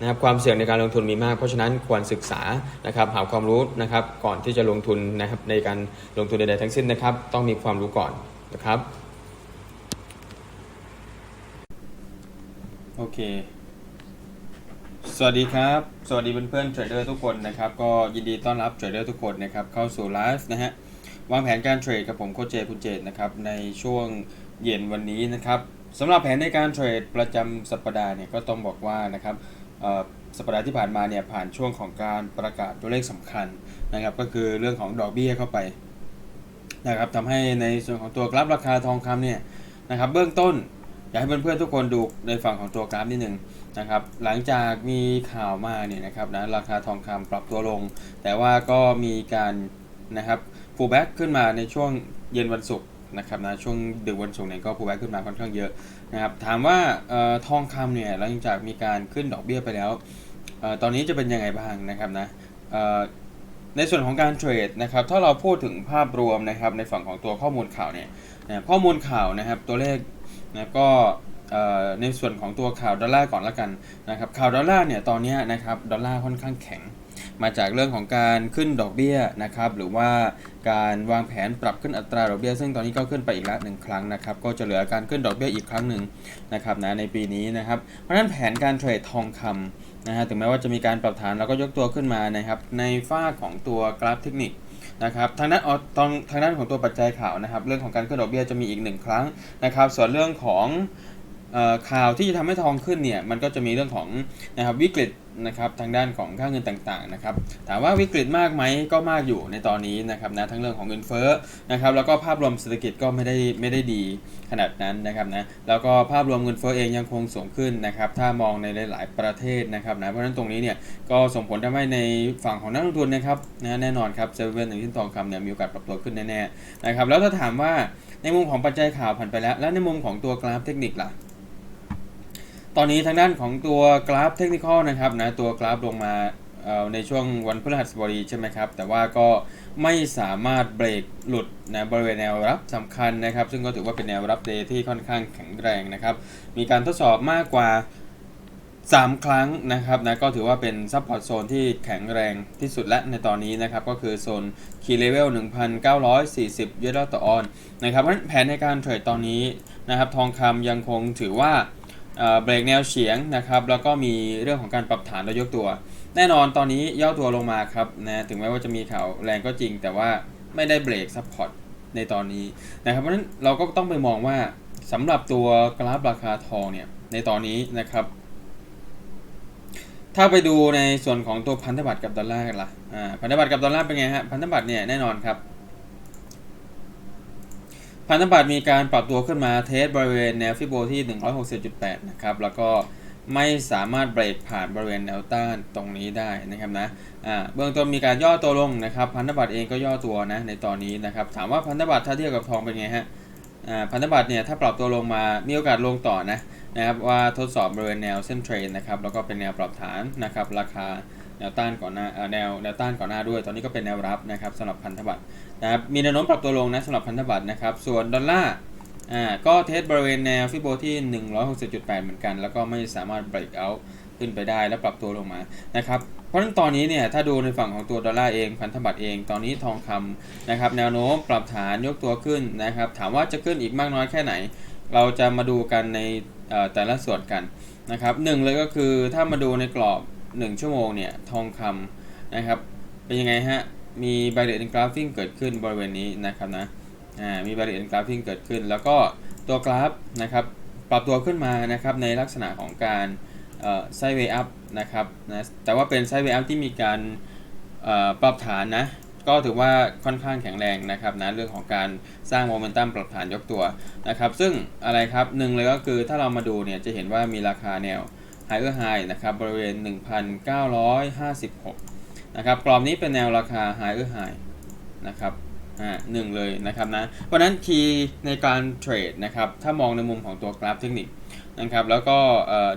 นะครับความเสี่ยงในการลงทุนมีมาก เพราะฉะนั้นควรศึกษานะครับหาความรู้นะครับก่อนที่จะลงทุนนะครับในการลงทุนใดๆทั้งสิ้นนะครับ ต้องมีความรู้ก่อนนะครับโอเค สวัสดีครับ สวัสดีเพื่อนๆเทรดเดอร์ทุกคนนะครับ ก็ยินดีต้อนรับเทรดเดอร์ทุกคนนะครับเข้าสู่ไลฟ์นะฮะวางแผนการเทรดกับผมโคชเจคุณเจตนะครับในช่วงเย็นวันนี้นะครับสำหรับแผนในการเทรดประจำสัปดาห์เนี่ยก็ต้องบอกว่านะครับ สัปดาห์ที่ผ่านมาเนี่ยผ่านช่วงของการประกาศตัวเลขสำคัญนะครับ ก็คือเรื่องของดอกเบี้ยเข้าไปนะครับทำให้ในส่วนของตัวกราฟราคาทองคำเนี่ยนะครับ เบื้องต้นอยากให้เพื่อนๆทุกคนดูในฝั่งของตัวกราฟนิดหนึ่งนะครับ หลังจากมีข่าวมาเนี่ยนะครับนะราคาทองคำปรับตัวลง แต่ว่าก็มีการนะครับฟูลแบ็กขึ้นมาในช่วงเย็นวันศุกร์ นะครับนะช่วงดึกวันศุกร์เนี่ยก็ฟูแบ็กขึ้นมาค่อนข้างเยอะนะครับถามว่าออทองคำเนี่ยหลังจากมีการขึ้นดอกเบี้ยไปแล้วออตอนนี้จะเป็นยังไงบ้างนะครับนะออในส่วนของการเทรดนะครับถ้าเราพูดถึงภาพรวมนะครับในฝั่งของตัวข้อมูลข่าวเนี่ยนะข้อมูลข่าวนะครับตัวเลขนะก็ในส่วนของตัวข่าวดอลลาร์ก่อนละกันนะครับข่าวดอลลาร์เนี่ยตอนนี้นะครับดอลลาร์ค่อนข้างแข็ง มาจากเรื่องของการขึ้นดอกเบี้ยนะครับหรือว่าการวางแผนปรับขึ้นอัตราดอกเบี้ย ซึ่งตอนนี้ก็ขึ้นไปอีกแล้วหนึ่งครั้งนะครับก็จะเหลือการขึ้นดอกเบี้ยอีกครั้งหนึ่งนะครับนะในปีนี้นะครับเพราะฉะนั้นแผนการเทรดทองคำนะฮะถึงแม้ว่าจะมีการปรับฐานแล้วก็ยกตัวขึ้นมานะครับในฝ้าของตัวกราฟเทคนิคนะครับทางด้านออตองทางด้านของตัวปัจจัยข่าวนะครับ เรื่องของการขึ้นดอกเบี้ยจะมีอีกหนึ่งครั้งนะครับ ส่วนเรื่องของ ข่าวที่จะทำให้ทองขึ้นเนี่ยมันก็จะมีเรื่องของนะครับวิกฤตนะครับทางด้านของค่าเงินต่างๆนะครับถามว่าวิกฤตมากไหมก็มากอยู่ในตอนนี้นะครับนะทั้งเรื่องของเงินเฟ้อนะครับแล้วก็ภาพรวมเศรษฐกิจก็ไม่ได้ไม่ได้ดีขนาดนั้นนะครับนะแล้วก็ภาพรวมเงินเฟ้อเองยังคงสูงขึ้นนะครับถ้ามองในหลาย ๆ ประเทศนะครับนะเพราะฉะนั้นตรงนี้เนี่ยก็ส่งผลทำให้ในฝั่งของนักลงทุนนะครับนะแน่นอนครับเซเว่นหนึ่งที่ทองคำเนี่ยมีโอกาสปรับตัวขึ้นแน่ๆนะครับแล้วถ้าถามว่าในมุมของปัจจัยข่าวผ่านไปแล้ว แล้วในมุมของตัวกราฟเทคนิคล่ะ ตอนนี้ทางด้านของตัวกราฟเทคนิคนะครับนะตัวกราฟลงมาในช่วงวันพฤหัสบดีใช่ไหมครับ แต่ว่าก็ไม่สามารถเบรกหลุดนะบริเวณแนวรับสำคัญนะครับ ซึ่งก็ถือว่าเป็นแนวรับเดที่ค่อนข้างแข็งแรงนะครับ มีการทดสอบมากกว่า 3 ครั้งนะครับนะก็ถือว่าเป็นซัพพอร์ตโซนที่แข็งแรงที่สุดและในตอนนี้นะครับ ก็คือโซนคีย์เลเวล1,940ยูโรต่อออนนะครับเพราะฉะนั้นแผนในการเทรดตอนนี้นะครับทองคำยังคงถือว่า เบรกแนวเฉียงนะครับ แล้วก็มีเรื่องของการปรับฐานและยกตัว แน่นอนตอนนี้ย่อตัวลงมาครับนะถึงแม้ว่าจะมีข่าวแรงก็จริง แต่ว่าไม่ได้เบรกซัพพอร์ตในตอนนี้นะครับ เพราะฉะนั้นเราก็ต้องไปมองว่าสำหรับตัวกราฟราคาทองเนี่ยในตอนนี้นะครับ ถ้าไปดูในส่วนของตัวพันธบัตรกับดอลลาร์กันล่ะอ่าพันธบัตรกับดอลลาร์เป็นไงฮะพันธบัตรเนี่ยแน่นอนครับ พันธบัตรมีการปรับตัวขึ้นมาเทสบริเวณแนวฟิโบที่ 160.8 นะครับ แล้วก็ไม่สามารถเบรกผ่านบริเวณแนวต้านตรงนี้ได้นะครับนะเบื้องต้นมีการย่อตัวลงนะครับ พันธบัตรเองก็ย่อตัวนะในตอนนี้นะครับ ถามว่าพันธบัตรถ้าเทียบกับทองเป็นไงฮะพันธบัตรเนี่ยถ้าปรับตัวลงมา มีโอกาสลงต่อนะนะครับว่าทดสอบ บริเวณแนวเส้นเทรนนะครับ แล้วก็เป็นแนวปรับฐานนะครับ ราคา แนวต้านก่อนหน้าแนวแนวต้านก่อนหน้าด้วย ตอนนี้ก็เป็นแนวรับนะครับสำหรับพันธบัตรนะครับมีแนวโน้มปรับตัวลงนะสำหรับพันธบัตรนะครับ ส่วนดอลลาร์อ่าก็เทสบริเวณแนวฟิโบที่ 160.8 เหมือนกัน แล้วก็ไม่สามารถ break out ขึ้นไปได้และปรับตัวลงมานะครับเพราะฉะนั้นตอนนี้เนี่ยถ้าดูในฝั่งของตัวดอลลาร์เองพันธบัตรเองตอนนี้ทองคำนะครับแนวโน้มปรับฐานยกตัวขึ้นนะครับถามว่าจะขึ้นอีกมากน้อยแค่ไหน เราจะมาดูกันในแต่ละส่วนกันนะครับหนึ่งเลยก็คือถ้ามาดูในกรอบ 1 ชั่วโมงเนี่ยทองคำนะครับเป็นยังไงฮะมีบ a เ i นกราฟฟิ้งเกิดขึ้นบริเวณนี้นะครับนะอ่ามีบ a เ i นกราฟฟิ้งเกิดขึ้น แล้วก็ตัวกราฟนะครับปรับตัวขึ้นมานะครับในลักษณะของการเอ่อไซเวอัพนะครับนะแต่ว่าเป็นไซเวอัพที่มีการเอ่อปรับฐานนะก็ถือว่าค่อนข้างแข็งแรงนะครับนะเรื่องของการสร้างโมเมนตัมปรับฐานยกตัวนะครับซึ่งอะไรครับหนึ่งเลยก็คือถ้าเรามาดูเนี่ยจะเห็นว่ามีราคาแนว Higher High นะครับบริเวณ 1,956 นะครับกรอบนี้เป็นแนวราคา Higher High นะครับอ่าหนึ่งเลยนะครับนะเพราะนั้นคีย์ในการเทรดนะครับถ้ามองในมุมของตัวกราฟเทคนิคนะครับแล้วก็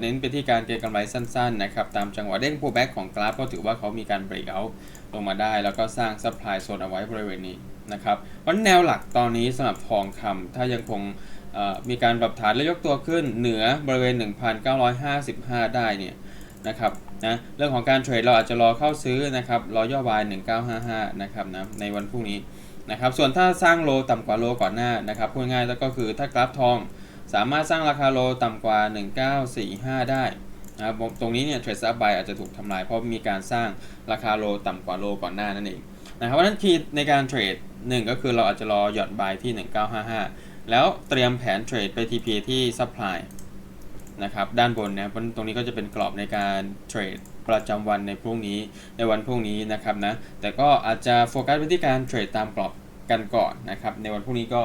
เน้นไปที่การเก็งกำไรสั้นๆนะครับตามจังหวะเด้ง pullback ของกราฟก็ถือว่าเขามีการ break out ลงมาได้ แล้วก็สร้าง supply zone เอาไว้บริเวณนี้นะครับเพราะแนวหลักตอนนี้สำหรับทองคำถ้ายังคง มีการปรับฐานและยกตัวขึ้นเหนือบริเวณ 1,955 ได้เนี่ยนะครับนะเรื่องของการเทรดเราอาจจะรอเข้าซื้อนะครับรอย่อบาย 1955 นะครับนะในวันพรุ่งนี้นะครับส่วนถ้าสร้างโลต่ำกว่าโลก่อนหน้านะครับพูดง่ายๆแล้วก็คือถ้ากราฟทองสามารถสร้างราคาโลต่ำกว่า 1945 ได้นะครับตรงนี้เนี่ยเทรดซับบายอาจจะถูกทำลายเพราะมีการสร้างราคาโลต่ำกว่าโลก่อนหน้านั่นเองนะครับเพราะนั้นคีย์ในการเทรดหนึ่งก็คือเราอาจจะรอหย่อนบายที่ 1955 แล้วเตรียมแผนเทรดไป TP ที่ซัพพลายนะครับด้านบนนะเพราะตรงนี้ก็จะเป็นกรอบในการเทรดประจำวันในพรุ่งนี้ในวันพรุ่งนี้นะครับนะแต่ก็อาจจะโฟกัสไปที่การเทรดตามกรอบกันก่อนนะครับในวันพรุ่งนี้ก็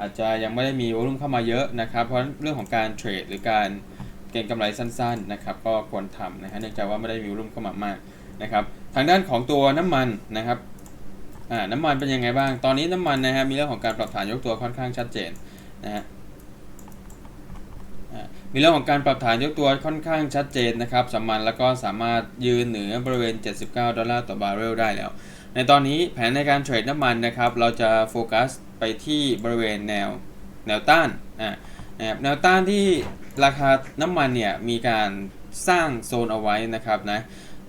อาจจะยังไม่ได้มีวอลุ่มเข้ามาเยอะนะครับเพราะเรื่องของการเทรดหรือการเก็งกำไรสั้นๆนะครับก็ควรทำนะฮะเนื่องจากว่าไม่ได้มีวอลุ่มเข้ามามากนะครับทางด้านของตัวน้ำมันนะครับ อ่าน้ำมันเป็นยังไงบ้าง ตอนนี้น้ำมันนะฮะมีเรื่องของการปรับฐานยกตัวค่อนข้างชัดเจนนะฮะมีเรื่องของการปรับฐานยกตัวค่อนข้างชัดเจนนะครับสำมันแล้วก็สามารถยืนเหนือบริเวณ 79 ดอลลาร์ต่อบาร์เรลได้แล้ว ในตอนนี้แผนในการเทรดน้ำมันนะครับ เราจะโฟกัสไปที่บริเวณแนวแนวต้านนะครับแนวต้านที่ราคาน้ำมันเนี่ยมีการสร้างโซนเอาไว้นะครับนะ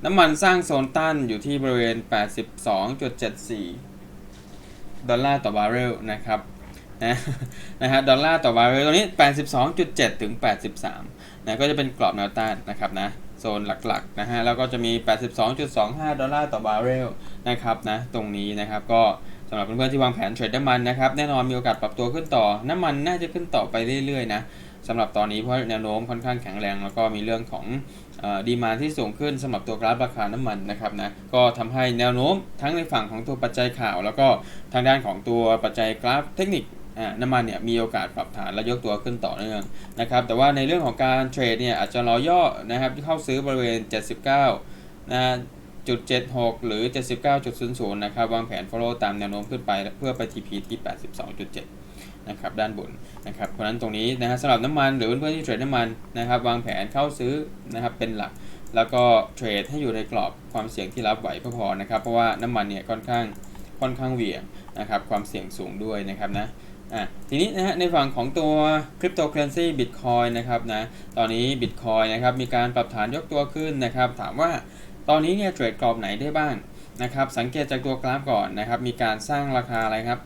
น้ำมันสร้างโซนต้านอยู่ที่บริเวณ 82.74 ดอลลาร์ต่อบาร์เรลนะครับนะนะฮะดอลลาร์ต่อบาร์เรลตรงนี้ 82.7 ถึง 83 นะก็จะเป็นกรอบแนวต้านนะครับนะโซนหลักๆนะฮะแล้วก็จะมี 82.25 ดอลลาร์ต่อบาร์เรลนะครับนะตรงนี้นะครับก็สำหรับเพื่อนๆที่วางแผนเทรดน้ำมันนะครับแน่นอนมีโอกาสปรับตัวขึ้นต่อ น้ำมันน่าจะขึ้นต่อไปเรื่อยๆนะ สำหรับตอนนี้เพราะแนวโน้มค่อนข้างแข็งแรง แล้วก็มีเรื่องของดีมาที่สูงขึ้นสำหรับตัวกราฟราคาน้ำมันนะครับนะก็ทำให้แนวโน้มทั้งในฝั่งของตัวปัจจัยข่าว แล้วก็ทางด้านของตัวปัจจัยกราฟเทคนิคน้ำมันเนี่ยมีโอกาสปรับฐานและยกตัวขึ้นต่อเนื่องนะครับแต่ว่าในเรื่องของการเทรดเนี่ยอาจจะรอย่อนะครับที่เข้าซื้อบริเวณ 79นะจุด76 หรือ 79.00 นะครับ วางแผน follow ตามแนวโน้มขึ้นไป เพื่อไป TP ที่ 82.7 นะครับด้านบนนะครับเพราะนั้นตรงนี้นะฮะสำหรับน้ำมันหรือเพื่อนๆที่เทรดน้ำมันนะครับวางแผนเข้าซื้อนะครับเป็นหลัก แล้วก็เทรดให้อยู่ในกรอบความเสี่ยงที่รับไหวก็พอนะครับเพราะว่าน้ำมันเนี่ยค่อนข้างค่อนข้างเหวี่ยงนะครับความเสี่ยงสูงด้วยนะครับนะอะทีนี้นะฮะในฝั่งของตัวคริปโตเคอเรนซีบิตคอยนะครับนะตอนนี้บิตคอยนะครับมีการปรับฐานยกตัวขึ้นนะครับถามว่าตอนนี้เนี่ยเทรดกรอบไหนได้บ้างนะครับสังเกตจากตัวกราฟก่อนนะครับมีการสร้างราคาอะไรครับ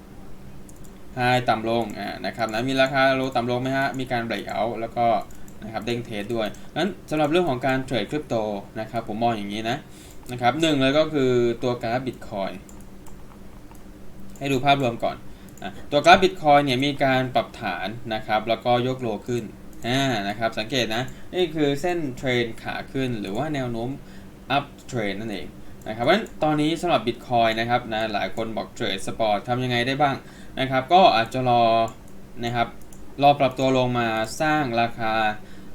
ไฮต่ำลงอ่านะครับนะมีราคาโลต่ำลงไหมฮะมีการเบรกเอาแล้วก็นะครับเด้งเทรดด้วยนั้นสำหรับเรื่องของการเทรดคริปโตนะครับผมมองอย่างนี้นะนะครับหนึ่งเลยก็คือตัวกราฟบิตคอยให้ดูภาพรวมก่อนอะตัวกราฟบิตคอยเนี่ยมีการปรับฐานนะครับแล้วก็ยกโลขึ้นอ่านะครับสังเกตนะนี่คือเส้นเทรนขาขึ้นหรือว่าแนวโน้ม up trend นั่นเองนะครับเพราะฉะนั้นตอนนี้สำหรับ Bitcoin นะครับนะหลายคนบอกเทรดสปอร์ตทำยังไงได้บ้าง นะครับ ก็อาจจะรอนะครับรอปรับตัวลงมาสร้างราคา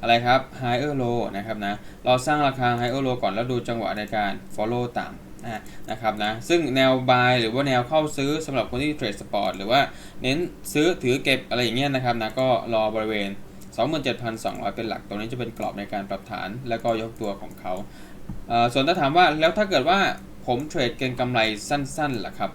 อะไรครับ higher low นะครับนะรอสร้างราคา higher low ก่อนแล้วดูจังหวะในการ follow ตามอะนะครับนะซึ่งแนว buy หรือว่าแนวเข้าซื้อสำหรับคนที่เทรดสปอร์ตหรือว่าเน้นซื้อถือเก็บอะไรอย่างเงี้ยนะครับนะก็รอบริเวณ 27,200 เป็นหลักตรงนี้จะเป็นกรอบในการปรับฐาน แล้วก็ยกตัวของเขาเออส่วนถ้าถามว่าแล้วถ้าเกิดว่าผมเทรดเก็งกำไรสั้นๆล่ะครับ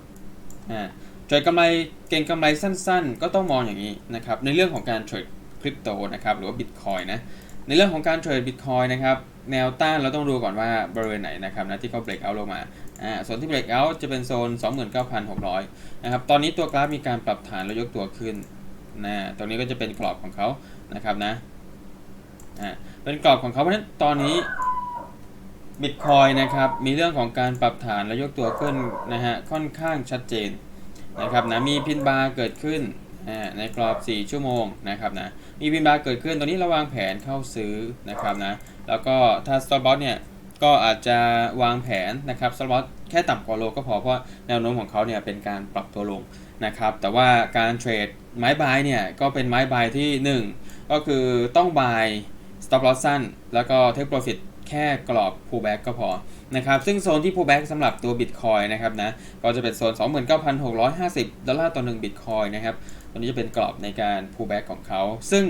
อ่า เทรดกำไรเก็งกำไรสั้นๆ ก็ต้องมองอย่างนี้นะครับในเรื่องของการเทรดคริปโตนะครับหรือว่าบิตคอยนะในเรื่องของการเทรดบิตคอยนะครับแนวต้านเราต้องดูก่อนว่าบริเวณไหนนะครับนะที่เขาเบรกเอาลงมาอ่าส่วนที่เบรกเอาจะเป็นโซน 29,600 นะครับตอนนี้ตัวกราฟมีการปรับฐานแล้วยกตัวขึ้นนะตรงนี้ก็จะเป็นกรอบของเขานะครับนะอ่าเป็นกรอบของเขาเพราะฉะนั้นตอนนี้บิตคอยนะครับมีเรื่องของการปรับฐานแล้วยกตัวขึ้นนะฮะค่อนข้างชัดเจน นะครับนะมีพินบาร์เกิดขึ้นในกรอบ 4 ชั่วโมงนะครับนะมีพินบาร์เกิดขึ้นตอนนี้เราวางแผนเข้าซื้อนะครับนะแล้วก็ถ้า stop loss เนี่ยก็อาจจะวางแผนนะครับ stop loss แค่ต่ำกว่าโลก็พอเพราะแนวโน้มของเขาเนี่ยเป็นการปรับตัวลงนะครับแต่ว่าการเทรดไม้บายเนี่ยก็เป็นไม้บายที่ 1 ก็คือต้องบาย stop loss สั้น แล้วก็ take profit แค่กรอบ pullback ก็พอนะครับซึ่งโซนที่ pullback สำหรับตัว Bitcoin นะครับนะก็จะเป็นโซน 29,650 ดอลลาร์ต่อ1 Bitcoin นะครับตัวนี้จะเป็นกรอบในการ pullback ของเขา ซึ่ง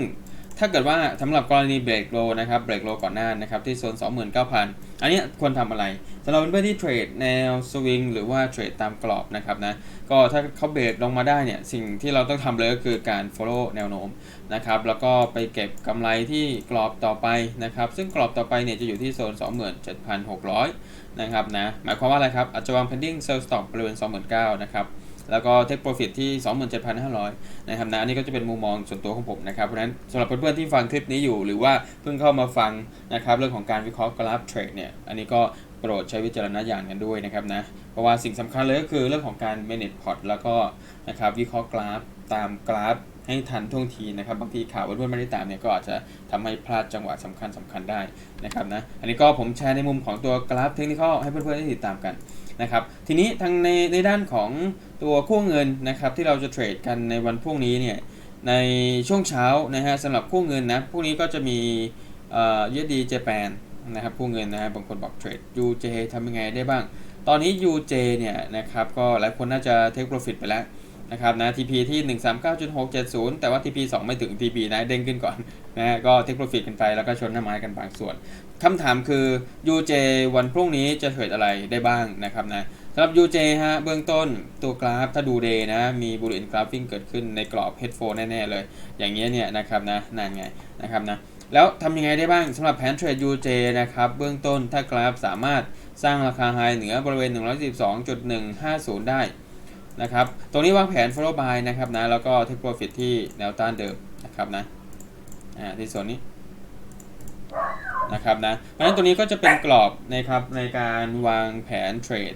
ถ้าเกิดว่าสำหรับกรณีเบรกโลนะครับเบรกโลก่อนหน้านะครับที่โซน 29,000 อันนี้ควรทำอะไร สำหรับเพื่อนๆที่เทรดแนวสวิงหรือว่าเทรดตามกรอบนะครับนะก็ถ้าเขาเบรกลงมาได้เนี่ยสิ่งที่เราต้องทำเลยก็คือการ follow แนวโน้มนะครับแล้วก็ไปเก็บกำไรที่กรอบต่อไปนะครับซึ่งกรอบต่อไปเนี่ยจะอยู่ที่โซน 27,600 นะครับนะหมายความว่าอะไรครับอาจจะวาง pending sell stop บริเวณ29,000นะครับแล้วก็ take profit ที่ 27,500 นะครับนะอันนี้ก็จะเป็นมุมมองส่วนตัวของผมนะครับ เพราะฉะนั้นสำหรับเพื่อนๆที่ฟังคลิปนี้อยู่ หรือว่าเพิ่งเข้ามาฟังนะครับเรื่องของการวิเคราะห์กราฟเทรดเนี่ยอันนี้ก็ โปรดใช้วิจารณญาณกันด้วยนะครับนะ เพราะว่าสิ่งสำคัญเลยก็คือเรื่องของการ manage port แล้วก็นะครับวิเคราะห์กราฟตามกราฟให้ทันท่วงทีนะครับ บางทีข่าวเพื่อนๆไม่ได้ตามเนี่ยก็อาจจะทำให้พลาดจังหวะสำคัญสำคัญได้นะครับนะ อันนี้ก็ผมแชร์ในมุมของตัวกราฟเทคนิคให้เพื่อนๆได้ติดตามกันนะครับ ทีนี้ทางในในด้านของตัวคู่เงินนะครับที่เราจะเทรดกันในวันพรุ่งนี้เนี่ยในช่วงเช้านะฮะสำหรับคู่เงินนะพวกนี้ก็จะมีเอ่อ USD Japan น นะครับคู่เงินนะฮะบางคนบอกเทรด UJ ทำยังไงได้บ้าง ตอนนี้ UJ เนี่ยนะครับก็หลายคนน่าจะ take profit ไปแล้วนะครับนะ TP ที่ 139.670 แต่ว่า TP 2 ไม่ถึง TP นะเด้งขึ้นก่อนนะฮะก็ take profit กันไปแล้วก็ชนหน้าไม้กันบางส่วนคำถามคือ UJ วันพรุ่งนี้จะเทรดอะไรได้บ้างนะครับนะสำหรับ UJ ฮะเบื้องต้นตัวกราฟถ้าดู day นะมีบูล l นกราฟ i n g เกิดขึ้นในกรอบ headphone แน่ ๆ เลย อย่างเงี้ยเนี่ยนะครับนะนั่นไงนะครับนะ แล้วทำยังไงได้บ้างสำหรับแผนเทรด UJ นะครับ เบื้องต้นถ้ากราฟสามารถสร้างราคาไฮเหนือบริเวณ 112.150 ได้นะครับ ตรงนี้วางแผน follow buy นะครับนะ แล้วก็ take profit ที่แนวต้านเดิมนะครับนะ อ่า ที่ส่วนนี้นะครับนะ เพราะฉะนั้นตรงนี้ก็จะเป็นกรอบนะครับในการวางแผนเทรด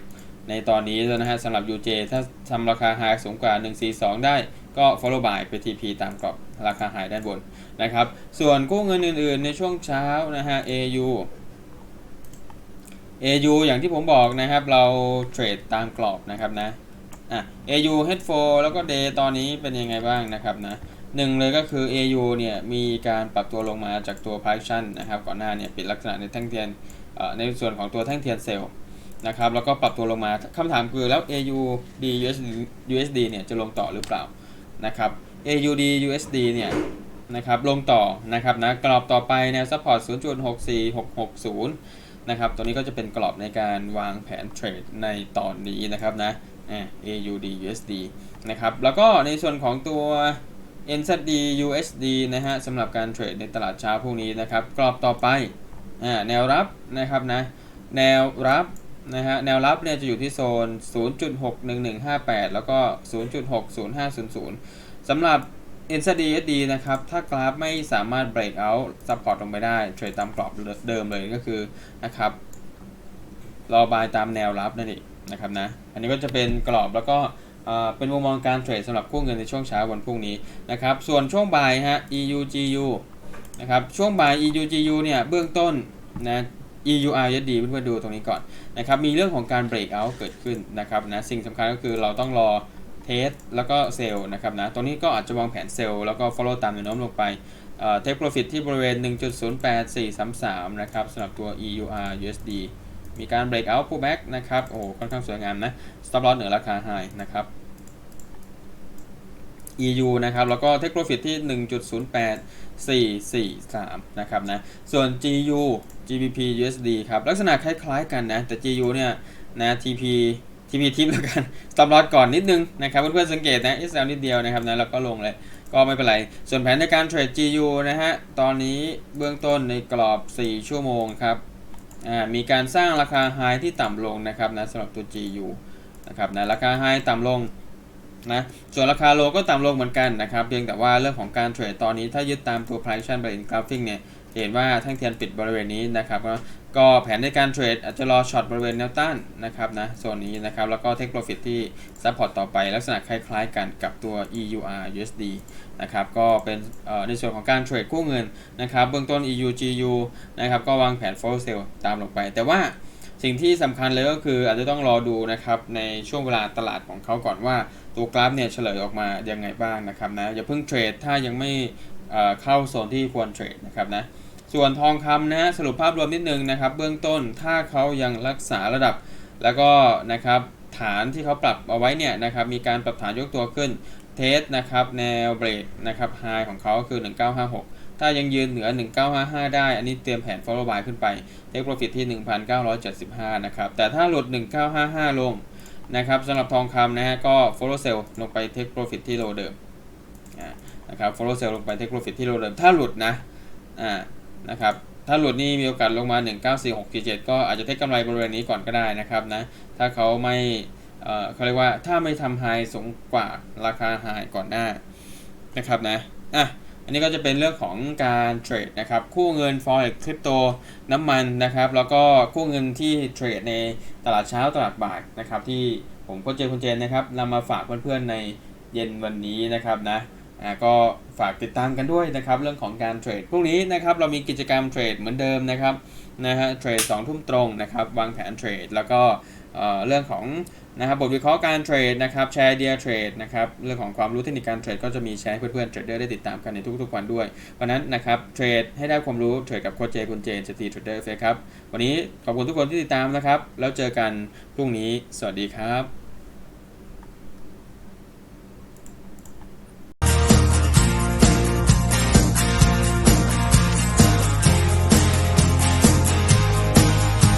ในตอนนี้นะฮะสำหรับ UJ ถ้าทำราคา high สูงกว่า 142 ได้ ก็ follow buy ไป TP ตามกรอบราคา high ด้านบนนะครับ ส่วนกู้เงินอื่นๆ ในช่วงเช้านะฮะ AU AU อย่างที่ผมบอกนะครับเราเทรดตามกรอบนะครับนะอะ AU H4 แล้วก็ Day ตอนนี้เป็นยังไงบ้างนะครับนะหนึ่งเลยก็คือ AU เนี่ยมีการปรับตัวลงมาจากตัว price action นะครับก่อนหน้าเนี่ยปิดลักษณะในแท่งเทียนในส่วนของตัวแท่งเทียนเซลล์นะครับแล้วก็ปรับตัวลงมาคำถามคือแล้ว AUD USD USD เนี่ยจะลงต่อหรือเปล่า นะครับ AUD USD เนี่ยนะครับลงต่อนะครับนะกรอบต่อไปแนว support 0.64660 นะครับตัวนี้ก็จะเป็นกรอบในการวางแผนเทรดในตอนนี้นะครับนะ AUD USD นะครับแล้วก็ในส่วนของตัว NZD USD นะฮะสำหรับการเทรดในตลาดเช้าพวกนี้นะครับ กรอบต่อไปแนวรับนะครับนะแนวรับ นะฮะแนวรับเนี่ยจะอยู่ที่โซน 0.61158 แล้วก็ 0.60500 สำหรับ NZD s d นะครับ ถ้ากราฟไม่สามารถ break out support ลงไปได้ เทรดตามกรอบเดิมเลยก็คือนะครับ รอบายตามแนวรับนั่นเองนะครับนะ อันนี้ก็จะเป็นกรอบแล้วก็เป็นมุมมองการเทรดสำหรับกู้เงินในช่วงเช้าวันพรุ่งนี้นะครับ ส่วนช่วงบ่ายฮะ EUGU นะครับ ช่วงบ่าย EUGU เนี่ย เบื้องต้นนะ EUR ยดีเพื่อนๆดูตรงนี้ก่อนนะครับมีเรื่องของการ break out เกิดขึ้นนะครับนะสิ่งสำคัญก็คือเราต้องรอเทสแล้วก็เซลล์นะครับนะตรงนี้ก็อาจจะวางแผนเซลล์แล้วก็ follow ตามแนวโน้มลงไปเทคโปรฟิตที่บริเวณ 1.08433 นะครับสำหรับตัว EUR USD มีการ break out pullback นะครับ โอ้ค่อนข้างสวยงามนะ stop loss เหนือราคา high นะครับ EU นะครับ แล้วก็ take profit ที่ 1.08443 นะครับนะ ส่วน GU GBP USD ครับ ลักษณะคล้ายๆกันนะ แต่ GU เนี่ยนะ TP TP ทิปแล้วกัน stop loss ก่อนนิดนึงนะครับ เพื่อนๆสังเกตนะ SL นิดเดียวนะครับนะแล้วก็ลงเลยก็ไม่เป็นไร ส่วนแผนในการเทรด GU นะฮะ ตอนนี้เบื้องต้นในกรอบ 4 ชั่วโมงครับมีการสร้างราคาไฮที่ต่ำลงนะครับนะสำหรับตัว GU นะครับนะ ราคาไฮต่ำลง นะส่วนราคาโลก็ต่ำลงเหมือนกันนะครับเพียงแต่ว่าเรื่องของการเทรดตอนนี้ถ้ายึดตามตัว price action ไป in graphing เนี่ยเห็นว่าแท่งเทียนปิดบริเวณนี้นะครับก็แผนในการเทรดอาจจะรอช็อตบริเวณแนวต้านนะครับนะส่วนนี้นะครับแล้วก็ take profit ที่ support ต่อไป ลักษณะคล้ายๆกันกับตัว EUR USD นะครับก็เป็นในส่วนของการเทรดกู้เงินนะครับเบื้องต้น EU GU นะครับก็วางแผน forward sale ตามลงไป แต่ว่าสิ่งที่สำคัญเลยก็คืออาจจะต้องรอดูนะครับในช่วงเวลาตลาดของเขาก่อนว่า ตัวกราฟเนี่ยเฉลยออกมายังไงบ้างนะครับนะอย่าเพิ่งเทรดถ้ายังไม่เข้าโซนที่ควรเทรดนะครับนะส่วนทองคำนะสรุปภาพรวมนิดนึงนะครับเบื้องต้นถ้าเขายังรักษาระดับ แล้วก็นะครับฐานที่เขาปรับเอาไว้เนี่ยนะครับมีการปรับฐานยกตัวขึ้นเทสนะครับแนวเบรกนะครับไฮของเขาคือ 1956 ถ้ายังยืนเหนือ 1955 ได้ อันนี้เตรียมแผน follow by ขึ้นไป take profit ที่ 1,975 นะครับ แต่ถ้าหลุด 1955 ลง นะครับสำหรับทองคำนะฮะก็ follow sell ลงไป take profit ที่โลเดิมนะครับ follow sell ลงไป take profit ที่โลเดิม ถ้าหลุดนะอ่านะครับถ้าหลุดนี่มีโอกาสลงมา 1946.7 ก็อาจจะเทคกำไรบริเวณนี้ก่อนก็ได้นะครับนะถ้าเขาไม่เอ่อเขาเรียกว่าถ้าไม่ทำไฮสูงกว่าราคาไฮก่อนหน้านะครับนะอะ อันนี้ก็จะเป็นเรื่องของการเทรดนะครับคู่เงิน forex คริปโตน้ำมันนะครับ แล้วก็คู่เงินที่เทรดในตลาดเช้าตลาดบ่ายนะครับ ที่ผมโคเจคุณเจนนะครับนำมาฝากเพื่อนๆในเย็นวันนี้นะครับนะก็ฝากติดตามกันด้วยนะครับ เรื่องของการเทรดพรุ่งนี้นะครับเรามีกิจกรรมเทรดเหมือนเดิมนะครับนะฮะเทรดสองทุ่มตรงนะครับวางแผนเทรดแล้วก็ เเรื่องของนะครับบทวิเคราะห์การเทรดนะครับแชร์เดียเทรดนะครับเรื่องของความรู้เทคนิคการเทรดก็จะมีแชร์เพื่อนๆเทรดเดอร์ได้ติดตามกันในทุกๆวันด้วยเพราะนั้นนะครับเทรดให้ได้ความรู้เทรดกับโค้ชเจคุณเจนสตีเทรดเดอร์เฟครับวันนี้ขอบคุณทุกคนที่ติดตามนะครับ แล้วเจอกันพรุ่งนี้ สวัสดีครับ